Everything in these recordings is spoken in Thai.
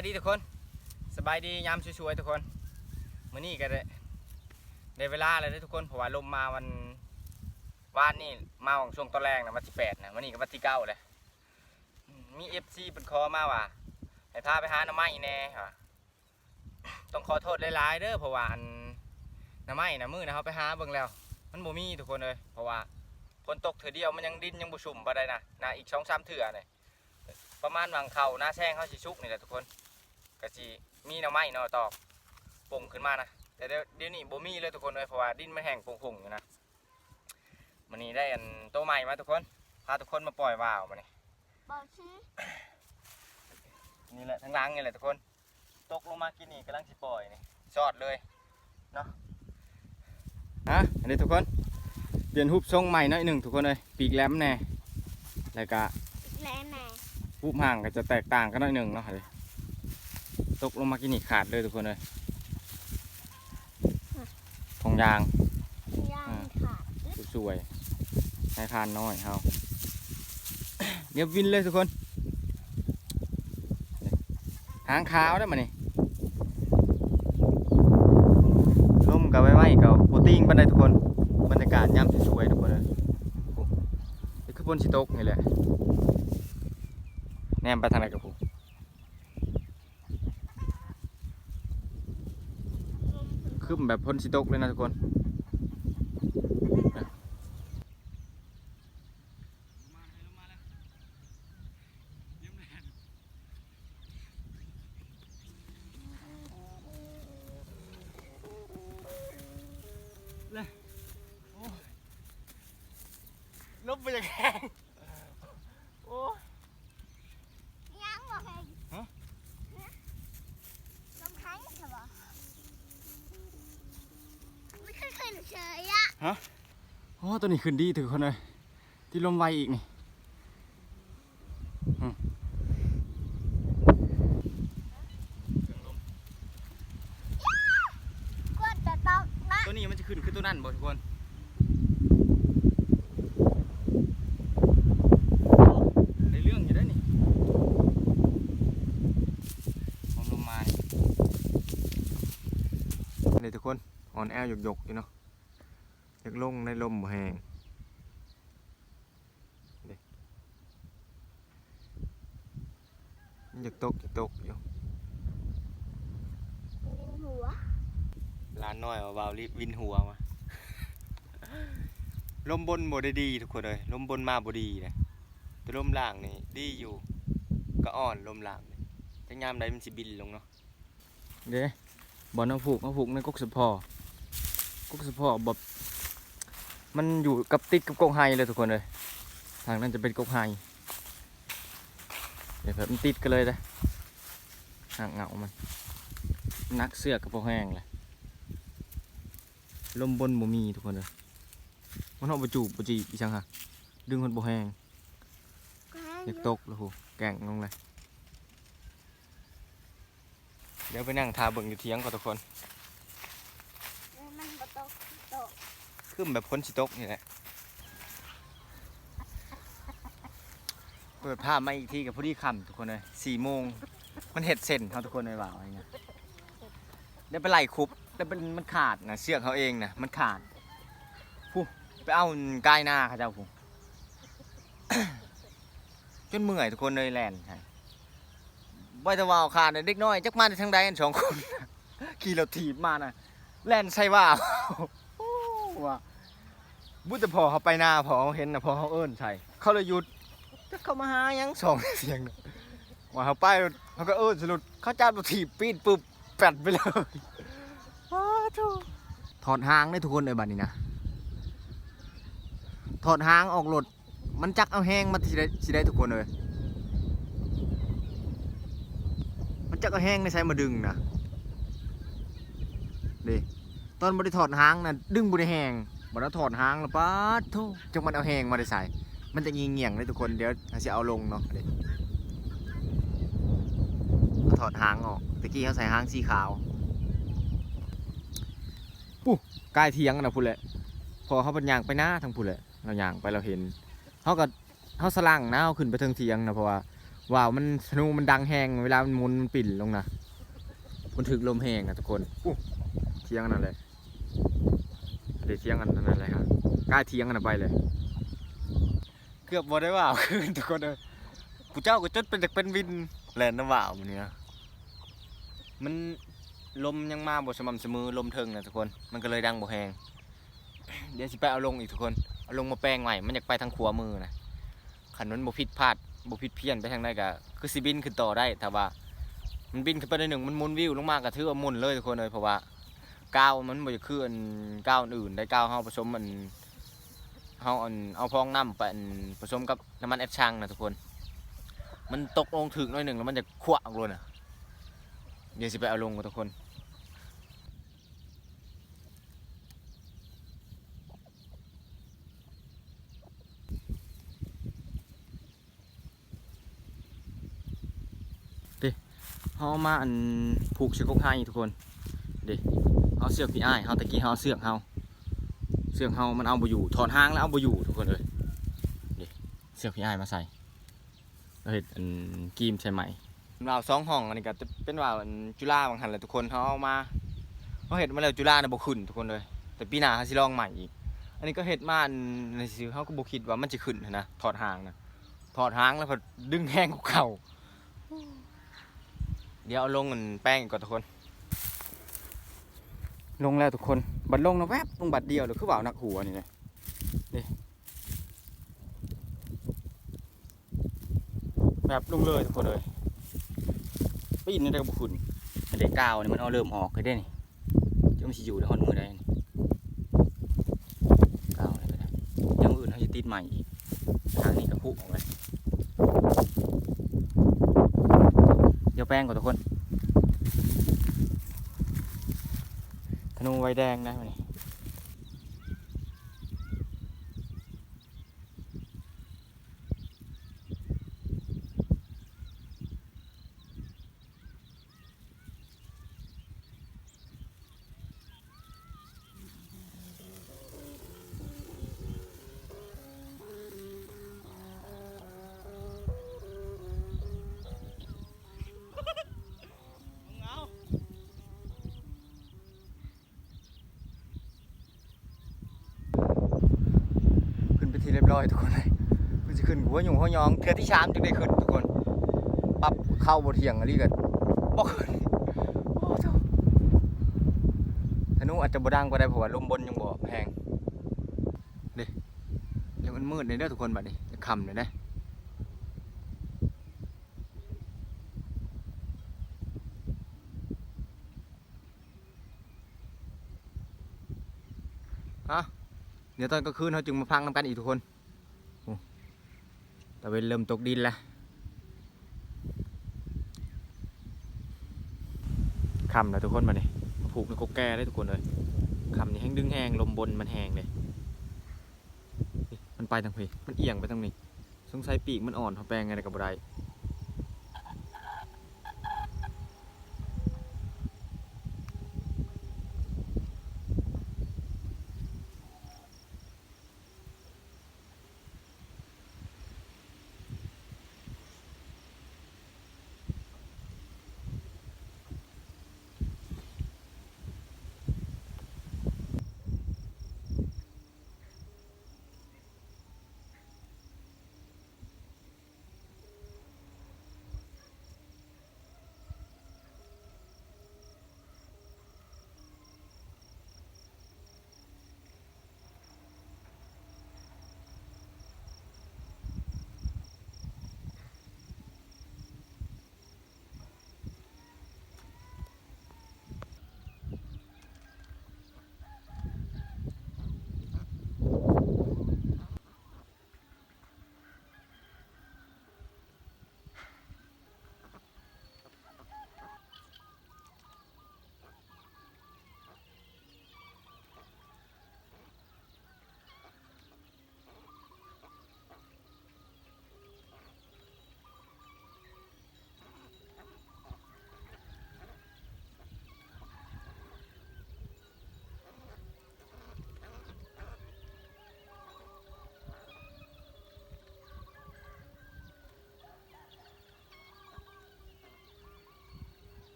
ายดีทุกคน สบายดียามช่วยๆทุกคนมื้อนี้ก็ได้ได้เวลาแล้วเด้อทุกคนเพราะว่าลมมาวันวานนี่มาของช่วงตอนแรกนะวันที่แปดนะวันนี้ก็วันที่เก้าเลยมีเอฟซีเป็นคอมาว่าให้พาไปหาหน้ำไม้แน่ค่ะต้องขอโทษหลายๆเด้อเพราะว่าอันหน้ำไม้นะมือนะเขาไปหาเบิ่งแล้ว มันบ่มีทุกคนเลยเพราะว่าฝนตกเถือเดียวมันยังดินยังบ่ชุ่มบ่ได้นะนะอีกสองสามเถื่อเลยประมาณวางเขาหน้าแซงเขาสิชุกนี่แหละทุกคน ก็สิมีหน่อไม้หน่อตอกป่งขึ้นมานะแต่เดี๋ยวเดี๋ยวนี้บ่มีเลยทุกคนเลยเพราะว่าดินมันแห้งผงๆอยู่นะมันนี้ได้อันโตวใหม่มาทุกคนพาทุกคนมาปล่อยว่าวมานี่บอกชื่อนี่แหละทั้งหล้างนี่แหละทุกคน ตกลงมากินนี่กำลังสิปล่อยนี่ชอดเลยเนาะอะอันนี้ทุกคนเปลี่ยนรูปทรงใหม่หน่อยหนึ่งทุกคนเลยปีกแหลมแน่แล้วก็แน่แน่รูปห่างก็จะแตกต่างกันหน่อยหนึ่งเนาะเดี๋ยว ตกลงมากินนี่ขาดเลยทุกคนเลยทองยางย่างขาดสวยๆให้ทานน้อยเฮาเดี๋ยววินเลยทุกคนหางขาวได้มานี่ร่มกับไว้ไว้กับโปรตีนปันได้ทุกคน บรรยากาศย่ำสวยๆทุกคนเลยโอ้นี่คือพนชิโตกนี่แหละแนมไปทางไหนกับผม คือแบบพ้นชิตกเลยนะทุกคนลบไปอย่างแข็งโอ้ย ย่างบอกเอง ฮะ ลมพัดใช่ปะไม่เคยเคยเฉยอะ โอ้ ตัวนี้ขึ้นดีถือคนเลยที่ลมไวอีกนี่อืมกดจะต้องนะตัวนี้มันจะขึ้นขึ้นตัวนั่นบ่ทุกคนในเรื่องอยู่ได้อนี่ผมลงมานี่นี่ทุกคน อ่อนแอหยกๆอยู่เนาะ อยากลงในลมบ่แหงนี่มันอยากตกอยากตกอยู่หัวร้านน้อยมาเบาลิวินหัวมา ลมบนบ่ได้ดีทุกคนเลยลมบนมาบ่ดีนะแต่ลมล่างนี่ดีอยู่ ก็อ่อนลมล่างนี่จังยามใดมันสิบินลงเนาะเด้บอลเอาผูกเอาผูกในกกสะพอกกสะพอแบบ มันอยู่กับติดกับกกไฮเลยทุกคนเลย ทางนั้นจะเป็นกกไฮเดี๋ยวแบบมันติดกันเลยนะห่างเหงามันนักเสือกกับพวกแห้งเลยลมบนบ่มีทุกคนเลยมันเอาไปจูบปจีบอีช่างค่ะดึงคนบ่แห้งอยากตกแล้วโหแกงลงเลยเดี๋ยวไปนั่งทาเบิ่งอยู่เทียงก่อนทุกคนบตกตก ขึ้นแบบพ้นสิตกนี่แหละเปิดภาพมาอีกทีกับพอดีค่ำทุกคนเลยสี่โมงมันเห็ดเส้นเขาทุกคนเลยว่าอะไรเงี้ยเดี๋ยวไปไล่คุบแล้วเป็นมันขาดนะเชือกเขาเองนะมันขาดผู้ไปเอากายหน้าเขาเจ้าผู้จนเมื่อยทุกคนเลยแลนใช่ไว้แต่ว่าเอาขาดเด็กน้อยจักมาในทางใดกันสองคนขี่เรถถีบมานะแลนใส่ว่าว่า บุตรพอเขาไปหน้าพอเขาเห็นนะพอเขาเอิ้นใช่เขาเลยหยุดจะเข้ามาหายังสองเสียงน่ะว่าเขาไปเขาก็เอิ้นสรุดเขาจับรถถีบปีนปุ๊บแปดไปเลยอ้าวโธ่ถอดหางได้ทุกคนเลยบัดนี้นะถอดหางออกรถมันจักเอาแห้งมาสิได้สิได้ทุกคนเลยมันจักเอาแห้งในใช้มาดึงนะดิตอนบริถอดหางนะดึงบริแหง บริถอดหางแล้วป้าทุจังมันเอาแหงมาได้ใส่ มันจะงียงเงี่ยงเลยทุกคน เดี๋ยวเราจะเอาลงเนาะเดี๋ยวเอาถอดหางออกตะกี้เขาใส่หางสีขาวปุ๊กายเทียงนะพูดเลยพอเขาเป็นยางไปหน้าทางพูดเลยเรายางไปเราเห็นเขาก็เขาสลังนะเขาขึ้นไปเทิงเทียงนะเพราะว่าว้าวมันสนุมันดังแหงเวลามันมุนมันปิ่นลงนะมันถึกลมแหงอะทุกคนเทียงกันนั่นเลย ดี๋ยวเทียงกันนั่นเลยครับกล้าเทียงกันไปเลย เกือบบ่ได้ว่าคืนทุกคนเลยกูเจ้าก็จดเป็นจากเป็นวินแลนน้ำว่าวมันเนี่ยมันลมยังมาบ่สม่ำเสมอลมเทิงนะทุกคน มันก็เลยดังบ่แหงเดี๋ยวสิไปเอาลงอีกทุกคน เอาลงมาแปลงใหม่ มันอยากไปทางขวามือนะขันนั้นบ่ผิดพลาดบ่ผิดเพี้ยนไปทางใดก็คือสิบินขึ้นต่อได้แต่ว่า มันบินขึ้นไปได้หนึ่งมันมุนวิวลงมาก็ถือว่าหมุนเลยทุกคนเลยเพราะว่า ก้าวมันบ่จะคืออันก้าวอื่นได้ก้าวเฮาผสมมันเฮาอันเอาพองน้ำไปอันผสมกับน้ำมันแอปช่างนะทุกคน มันตกลงถึงหน่อยหนึ่งแล้วมันจะขวะออกเลยนะเดี๋ยวสิไปเอาลงกับทุกคนเฮามาอันผูกเชือกกให้ทุกคน เด้เอาเสือกพี่อ้ายเฮาตะกี้เฮาเอาเสือกเฮาเสือกเฮามันเอาบ่อยู่ถอดหางแล้วเอาบ่อยู่ทุกคนเลยเด้เสือกพี่อ้ายมาใส่เราเฮ็ดอันกีมใช่ไหมวาวสองห้องอันนี้ก็จะเป็นว่าจุฬาบางหันแหละทุกคนเฮาเอามาเฮาเฮ็ดมาแล้วจุฬาน่ะบ่ขึ้นทุกคนเลย แต่ปีหน้าเฮาสิลองใหม่อีก อันนี้ก็เฮ็ดมาอันในสิเฮาก็บ่คิดว่ามันจะขึ้นนะถอดหางนะถอดหางแล้วพอดึงแห้งกว่าเก่าเดี๋ยวเอาลงเงินแป้งก่อนทุกคน ลงแล้วทุกคน บัดลงนะแวบลงบัดเดียวเดี๋ยวคือบ่านักหัวนี่เลยนี่แบบลงเลยทุกคนเลยปีนนี่ได้กับบุคุณอันเด็กกาวนี่มันเอาเริ่มออกเลยได้นี่จะมันสิอยู่ในหอนมือได้กาวนี่ก็ได้อยังอื่นเขาจะติดใหม่อีกทางนี้ก็พุออกเลยเดี๋ยวแป้งก่อนทุกคน ธนูไวแดงนะวันนี้ ร้อยทุกคนเลยเพิ่งจะขึ้นหัวหยุ่งหัวยองเทือที่ชามจึงได้ขึ้นทุกคนปับเข้าบนเถียงอะไรกันบ่ขึ้นโอ้เจ้าธนูอาจจะบดังก็ได้เพราะว่าลมบนยังบ่แพงเด้เดี๋ยวมันมืดเลยเด้อทุกคนบัดนี้จะคำเลยนะอะเดี๋ยวตอนกลางคืนเขาจึงมาพังน้ำกันอีกทุกคน ตะเวนเริ่มตกดินแล้วคำแล้วทุกคนมาเนี่ยผูกในกกแก่ได้ทุกคนเลยคำนี่แห้งดึงแห้งลมบนมันแห้งเลยมันไปทางเพมันเอียงไปทางนี้สงสัยปีกมันอ่อนเขาแปลงไงกับไร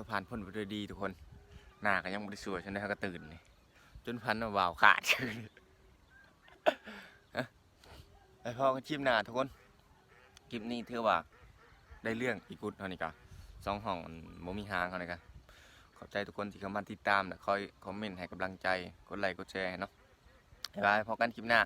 อผ่านพ้นไปด้วยดีทุกคนหน้าก็ยังบริสุทธิ์ฉันได้ก็ตื่นนี่จนพันว่าวขาดฮะไปพอกันชิมหน้าทุกคนคลิปนี้ถือว่าได้เรื่องอีกุดเท่านี้ก็สองห้องมันบ่มีหางเท่านี้ก็ขอบใจทุกคนที่เข้ามาติดตามและคอยคอมเมนต์ให้กำลังใจกดไลค์กดแชร์ให้เนาะบ๊ายบายพบกันคลิปหน้า